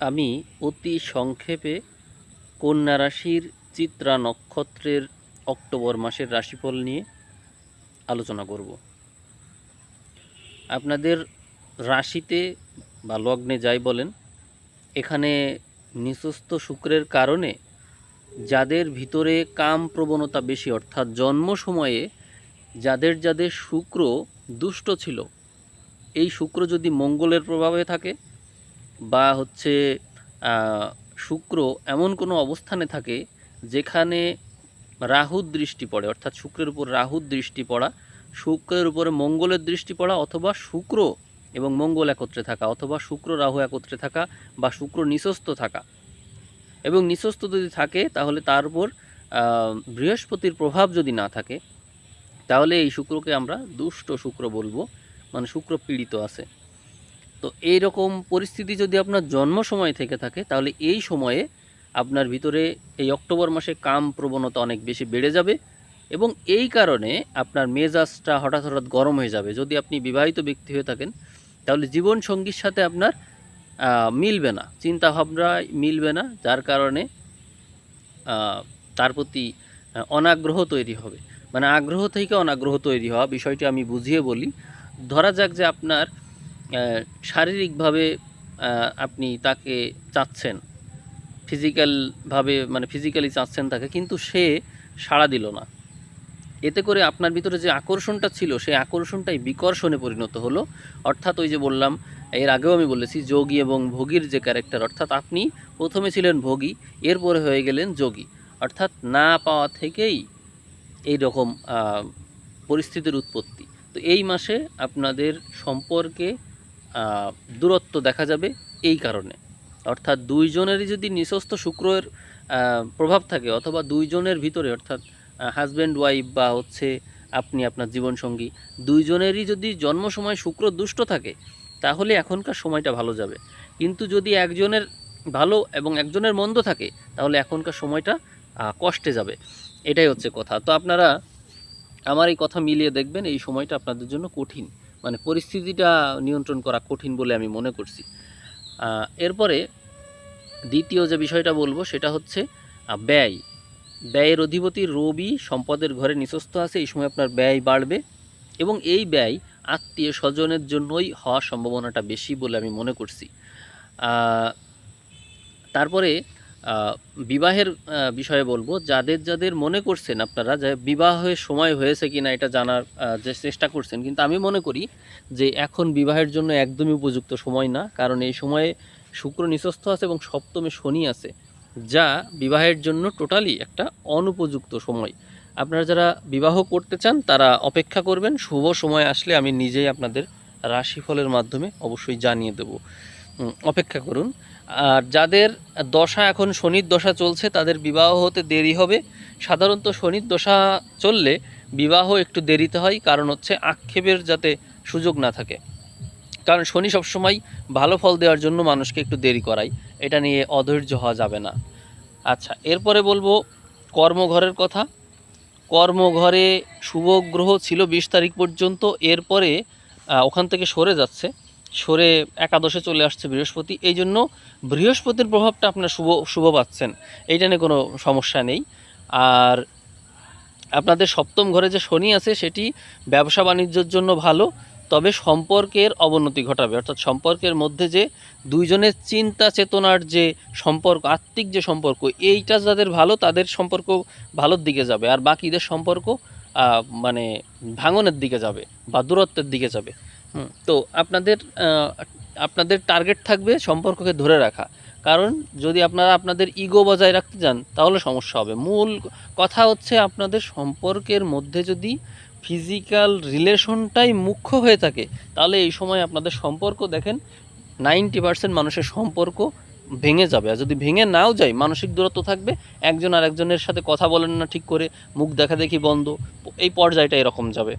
আমি অতি সংক্ষেপে কন্যা রাশির চিত্রা নক্ষত্রের অক্টোবর মাসের রাশিফল নিয়ে আলোচনা করব। আপনাদের রাশিতে বা লগ্নে যাই বলেন, এখানে নিঃস্ত শুক্রের কারণে যাদের ভিতরে কাম প্রবণতা বেশি, অর্থাৎ জন্ম সময়ে যাদের যাদের শুক্র দুষ্ট ছিল, এই শুক্র যদি মঙ্গলের প্রভাবে থাকে বা হচ্ছে শুক্র এমন কোনো অবস্থানে থাকে যেখানে রাহুর দৃষ্টি পড়ে, অর্থাৎ শুক্রের উপর রাহুর দৃষ্টি পড়া, শুক্রের উপরে মঙ্গলের দৃষ্টি পড়া অথবা শুক্র এবং মঙ্গল একত্রে থাকা অথবা শুক্র রাহু একত্রে থাকা বা শুক্র নিঃস্ত থাকা। এবং নিঃস্ত যদি থাকে তাহলে তার উপর বৃহস্পতির প্রভাব যদি না থাকে, তাহলে এই শুক্রকে আমরা দুষ্ট শুক্র বলব মানে শুক্র পীড়িত আছে। তো এই রকম পরিস্থিতি যদি আপনার জন্ম সময় থেকে থাকে, তাহলে এই সময়ে আপনার ভিতরে এই অক্টোবর মাসে কাম প্রবণতা অনেক বেশি বেড়ে যাবে এবং এই কারণে আপনার মেজাজটা হঠাৎ হঠাৎ গরম হয়ে যাবে। যদি আপনি বিবাহিত ব্যক্তি হয়ে থাকেন, তাহলে জীবন সঙ্গীর সাথে আপনার মিলবে না চিন্তা ভাবনা মিলবে না, যার কারণে তার প্রতি অনাগ্রহ তৈরি হবে। মানে আগ্রহ থেকে অনাগ্রহ তৈরি হওয়া বিষয়টি আমি বুঝিয়ে বলি। ধরা যাক যে আপনার শারীরিকভাবে আপনি তাকে চাচ্ছেন। ফিজিক্যালভাবে মানে ফিজিক্যালি চাচ্ছেন তাকে, কিন্তু সে সাড়া দিল না। এতে করে আপনার ভিতরে যে আকর্ষণটা ছিল সেই আকর্ষণটাই বিকর্ষণে পরিণত হলো। অর্থাৎ ওই যে বললাম, এর আগেও আমি বলেছি, যোগী এবং ভোগীর যে ক্যারেক্টার অর্থাৎ আপনি প্রথমে ছিলেন ভোগী, এরপরে হয়ে গেলেন যোগী। অর্থাৎ না পাওয়া থেকেই এই রকম পরিস্থিতির উৎপত্তি। তো এই মাসে আপনাদের সম্পর্কে দূরত্ব দেখা যাবে এই কারণে। অর্থাৎ দুইজনেরই যদি নিঃস্ত শুক্রের প্রভাব থাকে অথবা দুইজনের ভিতরে, অর্থাৎ হাজব্যান্ড ওয়াইফ বা হচ্ছে আপনি আপনার জীবনসঙ্গী, দুইজনেরই যদি জন্ম সময় শুক্র দুষ্ট থাকে, তাহলে এখনকার সময়টা ভালো যাবে। কিন্তু যদি একজনের ভালো এবং একজনের মন্দ থাকে, তাহলে এখনকার সময়টা কষ্টে যাবে। এটাই হচ্ছে কথা। তো আপনারা আমার এই কথা মিলিয়ে দেখবেন, এই সময়টা আপনাদের জন্য কঠিন। মানে পরিস্থিতিটা নিয়ন্ত্রণ করা কঠিন বলে আমি মনে করছি। এরপরে দ্বিতীয় যে বিষয়টা বলব সেটা হচ্ছে ব্যয়। ব্যয়ের অধিপতি রবি সম্পদের ঘরে নিঃস্ত আছে, এই সময় আপনার ব্যয় বাড়বে এবং এই ব্যয় আত্মীয় স্বজনের জন্যই হওয়ার সম্ভাবনাটা বেশি বলে আমি মনে করছি। তারপরে বিবাহের বিষয়ে বলব, যাদের যাদের মনে করছেন আপনারা যে বিবাহের সময় হয়েছে কিনা এটা জানার যে চেষ্টা করছেন, কিন্তু আমি মনে করি যে এখন বিবাহের জন্য একদমই উপযুক্ত সময় না, কারণ এই সময়ে শুক্র নিঃস্ত আছে এবং সপ্তমে শনি আছে, যা বিবাহের জন্য টোটালি একটা অনুপযুক্ত সময়। আপনারা যারা বিবাহ করতে চান, তারা অপেক্ষা করবেন, শুভ সময় আসলে আমি নিজেই আপনাদের রাশিফলের মাধ্যমে অবশ্যই জানিয়ে দেব। অপেক্ষা করুন। আর যাদের দশা এখন শনির দশা চলছে, তাদের বিবাহ হতে দেরি হবে। সাধারণত শনির দশা চললে বিবাহ একটু দেরিতে হয়, কারণ হচ্ছে আক্ষেপের যাতে সুযোগ না থাকে। কারণ শনি সবসময় ভালো ফল দেওয়ার জন্য মানুষকে একটু দেরি করায়। এটা নিয়ে অধৈর্য হওয়া যাবে না। আচ্ছা এরপরে বলব কর্মঘরের কথা। কর্মঘরে শুভ গ্রহ ছিল বিশ তারিখ পর্যন্ত। এরপরে ওখান থেকে সরে যাচ্ছে। সরে একাদশে চলে আসছে বৃহস্পতি। এই জন্য বৃহস্পতির প্রভাবটা আপনার শুভ শুভ পাচ্ছেন। এইটা নিয়ে কোনো সমস্যা নেই। আর আপনাদের সপ্তম ঘরে যে শনি আছে, সেটি ব্যবসা বাণিজ্যের জন্য ভালো, তবে সম্পর্কের অবনতি ঘটাবে। অর্থাৎ সম্পর্কের মধ্যে যে দুইজনের চিন্তা চেতনার যে সম্পর্ক, আত্মিক যে সম্পর্ক, এইটা যাদের ভালো, তাদের সম্পর্ক ভালোর দিকে যাবে। আর বাকিদের সম্পর্ক মানে ভাঙনের দিকে যাবে, বা দূরত্বের দিকে যাবে। তো আপনাদের আপনাদের টার্গেট থাকবে সম্পর্ককে ধরে রাখা। কারণ যদি আপনারা আপনাদের ইগো বজায় রাখতে চান, তাহলে সমস্যা হবে। মূল কথা হচ্ছে আপনাদের সম্পর্কের মধ্যে যদি ফিজিক্যাল রিলেশনটাই মুখ্য হয়ে থাকে, তাহলে এই সময় আপনাদের সম্পর্ক দেখেন নাইনটি পার্সেন্ট মানুষের সম্পর্ক ভেঙে যাবে। আর যদি ভেঙে নাও যায়, মানসিক দূরত্ব থাকবে, একজন আর একজনের সাথে কথা বলেন না ঠিক করে, মুখ দেখা দেখি বন্ধ, এই পর্যায়টা এরকম যাবে।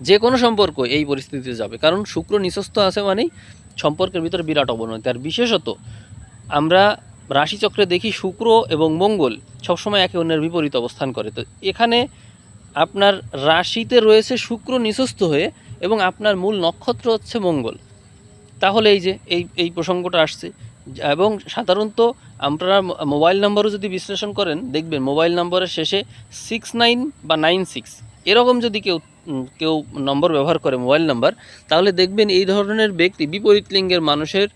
যে কোনো সম্পর্ক এই পরিস্থিতিতে যাবে। কারণ শুক্র নিঃস্ত আছে মানেই সম্পর্কের ভিতরে বিরাট অবনতি। আর বিশেষত আমরা রাশিচক্রে দেখি শুক্র এবং মঙ্গল সবসময় একে অন্যের বিপরীত অবস্থান করে। তো এখানে আপনার রাশিতে রয়েছে শুক্র নিঃস্ত হয়ে এবং আপনার মূল নক্ষত্র হচ্ছে মঙ্গল। তাহলে এই যে, এই এই প্রসঙ্গটা আসছে। এবং সাধারণত আপনারা মোবাইল নাম্বারও যদি বিশ্লেষণ করেন, দেখবেন মোবাইল নম্বরের শেষে সিক্স নাইন বা নাইন সিক্স এরকম যদি কেউ কেউ নম্বর ব্যবহার করে, মোবাইল নাম্বার, তাহলে দেখবেন এই ধরনের ব্যক্তি বিপরীত লিঙ্গের মানুষের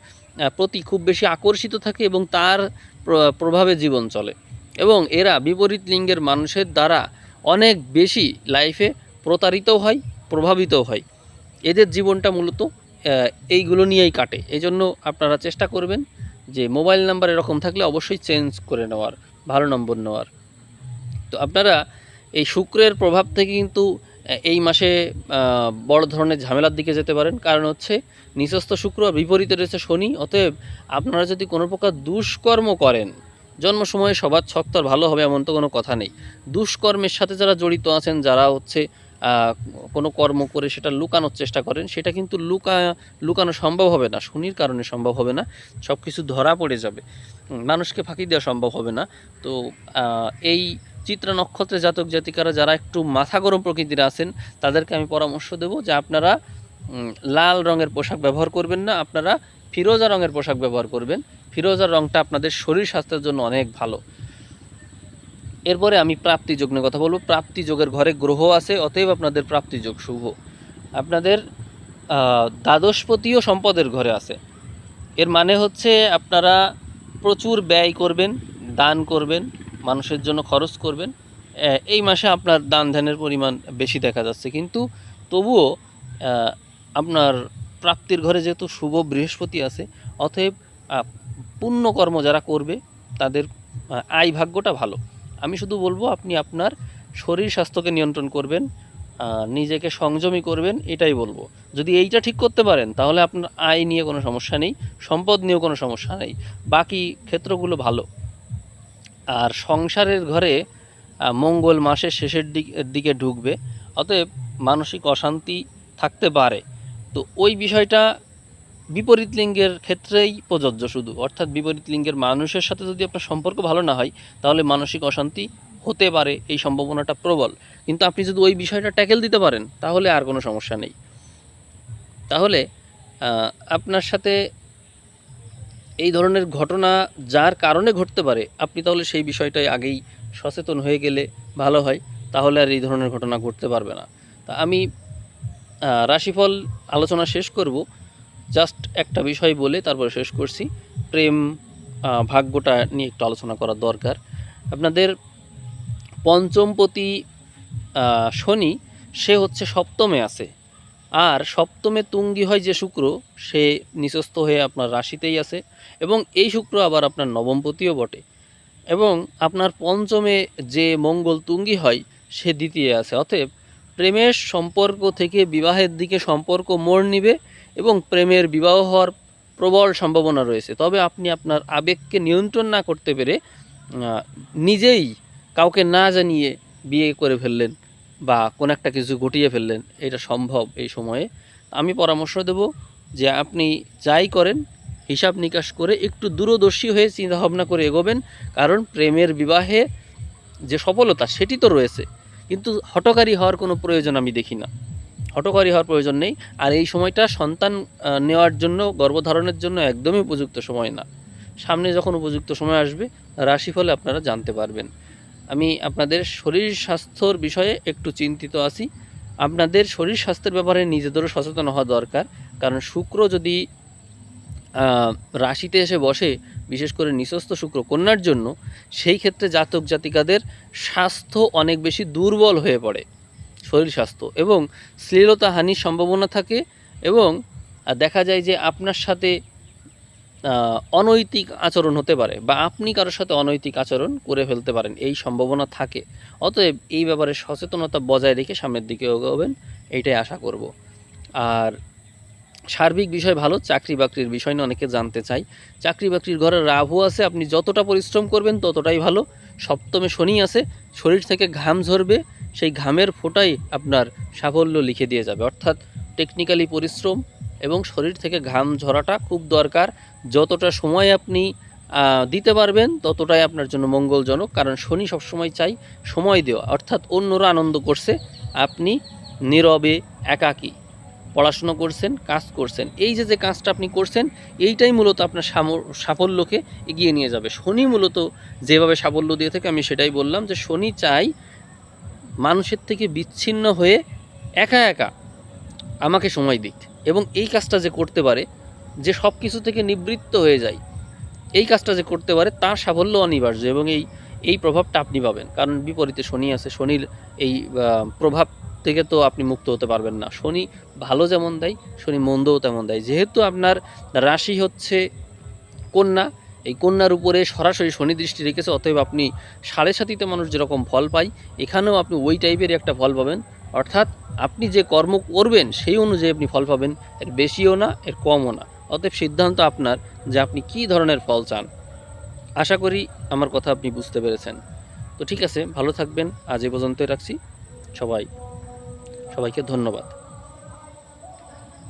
প্রতি খুব বেশি আকর্ষিত থাকে এবং তার প্র- প্রভাবে জীবন চলে। এবং এরা বিপরীত লিঙ্গের মানুষের দ্বারা অনেক বেশি লাইফে প্রতারিত হয় প্রভাবিত হয়। এদের জীবনটা মূলত এইগুলো নিয়েই কাটে। এই জন্য আপনারা চেষ্টা করবেন যে মোবাইল নাম্বার এরকম থাকলে অবশ্যই চেঞ্জ করে নেওয়ার, ভালো নম্বর নেওয়ার। তো আপনারা এই শুক্রের প্রভাব থেকে কিন্তু এই মাসে বড় ধরনের ঝামেলার দিকে যেতে পারেন। কারণ হচ্ছে নিচস্থ শুক্র বিপরীতে রয়েছে শনি। অতএব আপনারা যদি কোনো প্রকার দুষ্কর্ম করেন, জন্ম সময়ে সবার ছক তো আর ভালো হবে এমন তো কোনো কথা নেই। দুষ্কর্মের সাথে যারা জড়িত আছেন, যারা হচ্ছে কোনো কর্ম করে সেটা লুকানোর চেষ্টা করেন, সেটা কিন্তু লুকা, লুকানো সম্ভব হবে না। শনির কারণে সম্ভব হবে না। সব কিছু ধরা পড়ে যাবে। মানুষকে ফাঁকি দেওয়া সম্ভব হবে না। তো এই চিত্রা নক্ষত্রে জাতক জাতিকারা যারা একটু মাথা গরম প্রকৃতির আছেন, তাদেরকে আমি পরামর্শ দেব যে আপনারা লাল রঙের পোশাক ব্যবহার করবেন না, আপনারা ফিরোজা রঙের পোশাক ব্যবহার করবেন। ফিরোজা রঙটা আপনাদের শরীর স্বাস্থ্যের জন্য অনেক ভালো। এরপরে আমি প্রাপ্তি যোগ নিয়ে কথা বলব। প্রাপ্তি যোগের ঘরে গ্রহ আছে, অতএব আপনাদের প্রাপ্তি যোগ শুভ। আপনাদের দ্বাদশপতিও সম্পদের ঘরে আছে। এর মানে হচ্ছে আপনারা প্রচুর ব্যয় করবেন, দান করবেন মানুষের জন্য খরচ করবেন। এই মাসে আপনার দান ধ্যানের পরিমাণ বেশি দেখা যাচ্ছে। কিন্তু তবুও আপনার প্রাপ্তির ঘরে যেহেতু শুভ বৃহস্পতি আছে, অতএব পুণ্যকর্ম যারা করবে, তাদের আয় ভাগ্যটা ভালো। আমি শুধু বলব, আপনি আপনার শরীর স্বাস্থ্যকে নিয়ন্ত্রণ করবেন নিজেকে সংযমী করবেন, এটাই বলব। যদি এইটা ঠিক করতে পারেন, তাহলে আপনার আয় নিয়ে কোনো সমস্যা নেই, সম্পদ নিয়েও কোনো সমস্যা নেই। বাকি ক্ষেত্রগুলো ভালো। আর সংসারের ঘরে মঙ্গল মাসের শেষের দিক ঢুকবে, অতএব মানসিক অশান্তি থাকতে পারে। তো ওই বিষয়টা বিপরীত লিঙ্গের ক্ষেত্রেই প্রযোজ্য শুধু। অর্থাৎ বিপরীত লিঙ্গের মানুষের সাথে যদি আপনার সম্পর্ক ভালো না হয়, তাহলে মানসিক অশান্তি হতে পারে, এই সম্ভাবনাটা প্রবল। কিন্তু আপনি যদি ওই বিষয়টা ট্যাকেল দিতে পারেন, তাহলে আর কোনো সমস্যা নেই। তাহলে আপনার সাথে এই ধরনের ঘটনা যার কারণে ঘটতে পারে, আপনি তাহলে সেই বিষয়টাই আগেই সচেতন হয়ে গেলে ভালো হয়, তাহলে আর এই ধরনের ঘটনা ঘটতে পারবে না। তা আমি রাশিফল আলোচনা শেষ করব। জাস্ট একটা বিষয় বলে তারপরে শেষ করছি। প্রেম ভাগ্যটা নিয়ে একটু আলোচনা করা দরকার। আপনাদের পঞ্চমপতি শনি, সে হচ্ছে সপ্তমে আছে। আর সপ্তমে তুঙ্গি হয় যে শুক্র, সে নিচস্থ হয়ে আপনার রাশিতেই আছে এবং এই শুক্র আবার আপনার নবমপতিও বটে এবং আপনার পঞ্চমে যে মঙ্গল তুঙ্গি হয়, সে দ্বিতীয় আছে। অতএব প্রেমের সম্পর্ক থেকে বিবাহের দিকে সম্পর্ক মোড় নিবে এবং প্রেমের বিবাহ হওয়ার প্রবল সম্ভাবনা রয়েছে। তবে আপনি আপনার আবেগকে নিয়ন্ত্রণ না করতে পেরে নিজেই কাউকে না জানিয়ে বিয়ে করে ফেললেন। বা কোনো একটা কিছু ঘটিয়ে ফেললেন, এটা সম্ভব এই সময়ে, আমি পরামর্শ দেব যে আপনি যাই করেন, হিসাব নিকাশ করে একটু দূরদর্শী হয়ে চিন্তাভাবনা করে এগোবেন, কারণ প্রেমের বিবাহে যে সফলতা সেটি তো রয়েছে, কিন্তু হটকারী হওয়ার কোনো প্রয়োজন আমি দেখি না। হটকারী হওয়ার প্রয়োজন নেই, আর এই সময়টা সন্তান নেওয়ার জন্য, গর্ভধারণের জন্য একদমই উপযুক্ত সময় না। সামনে যখন উপযুক্ত সময় আসবে, রাশিফলে আপনারা জানতে পারবেন। আমি আপনাদের শরীর স্বাস্থ্যর বিষয়ে একটু চিন্তিত আছি। আপনাদের শরীর স্বাস্থ্যের ব্যাপারে নিজেদেরও সচেতন হওয়া দরকার। কারণ শুক্র যদি রাশিতে এসে বসে, বিশেষ করে নিঃস্বস্থ শুক্র কন্যার জন্য, সেই ক্ষেত্রে জাতক জাতিকাদের স্বাস্থ্য অনেক বেশি দুর্বল হয়ে পড়ে, শরীর স্বাস্থ্য। এবং শ্লীলতা হানির সম্ভাবনা থাকে এবং দেখা যায় যে আপনার সাথে অনৈতিক আচরণ হতে পারে বা আপনি কারোর সাথে অনৈতিক আচরণ করে ফেলতে পারেন, এই সম্ভাবনা থাকে। অতএব এই ব্যাপারে সচেতনতা বজায় রেখে সামনের দিকে এগোবেন এইটাই আশা করব। আর সার্বিক বিষয় ভালো চাকরি বাকরির বিষয় নিয়ে অনেকে জানতে চাই। চাকরি বাকরির ঘরে রাহু আছে, আপনি যতটা পরিশ্রম করবেন ততটাই ভালো। সপ্তমে শনি আছে, শরীর থেকে ঘাম ঝরবে, সেই ঘামের ফোঁটাই আপনার সাফল্য লিখে দিয়ে যাবে। অর্থাৎ টেকনিক্যালি পরিশ্রম এবং শরীর থেকে ঘাম ঝরাটা খুব দরকার। যতটা সময় আপনি দিতে পারবেন, ততটাই আপনার জন্য মঙ্গলজনক। কারণ শনি সবসময় চাই সময় দেওয়া। অর্থাৎ অন্যরা আনন্দ করছে, আপনি নীরবে, একাকী, পড়াশোনা করছেন, কাজ করছেন। এই যে যে কাজটা আপনি করছেন, এইটাই মূলত আপনার সাফল্যকে এগিয়ে নিয়ে যাবে। শনি মূলত যেভাবে সাফল্য দিয়ে থাকে, আমি সেটাই বললাম যে, শনি চাই মানুষের থেকে বিচ্ছিন্ন হয়ে একা একা আমাকে সময় দিক। এবং এই কাজটা যে করতে পারে, যে সব কিছু থেকে নিবৃত্ত হয়ে যায়, এই কাজটা যে করতে পারে তার সাফল্য অনিবার্য এবং এই এই প্রভাবটা আপনি পাবেন। কারণ বিপরীতে শনি আছে, শনির এই প্রভাব থেকে তো আপনি মুক্ত হতে পারবেন না। শনি ভালো যেমন দেয়, শনি মন্দও তেমন দেয়। যেহেতু আপনার রাশি হচ্ছে কন্যা, এই কন্যার উপরে সরাসরি শনি দৃষ্টি রেখেছে, অতএব আপনি সাড়ে সাতিতে মানুষ যেরকম ফল পায়, এখানেও আপনি ওই টাইপেরই একটা ফল পাবেন। অর্থাৎ আপনি যে কর্ম করবেন, সেই অনুযায়ী আপনি ফল পাবেন। এর বেশিও না, এর কমও না। অতএব সিদ্ধান্ত আপনার যে আপনি কি ধরনের ফল চান। আশা করি আমার কথা আপনি বুঝতে পেরেছেন। তো ঠিক আছে, ভালো থাকবেন। আজ এ পর্যন্তই রাখছি। সবাই, সবাইকে ধন্যবাদ।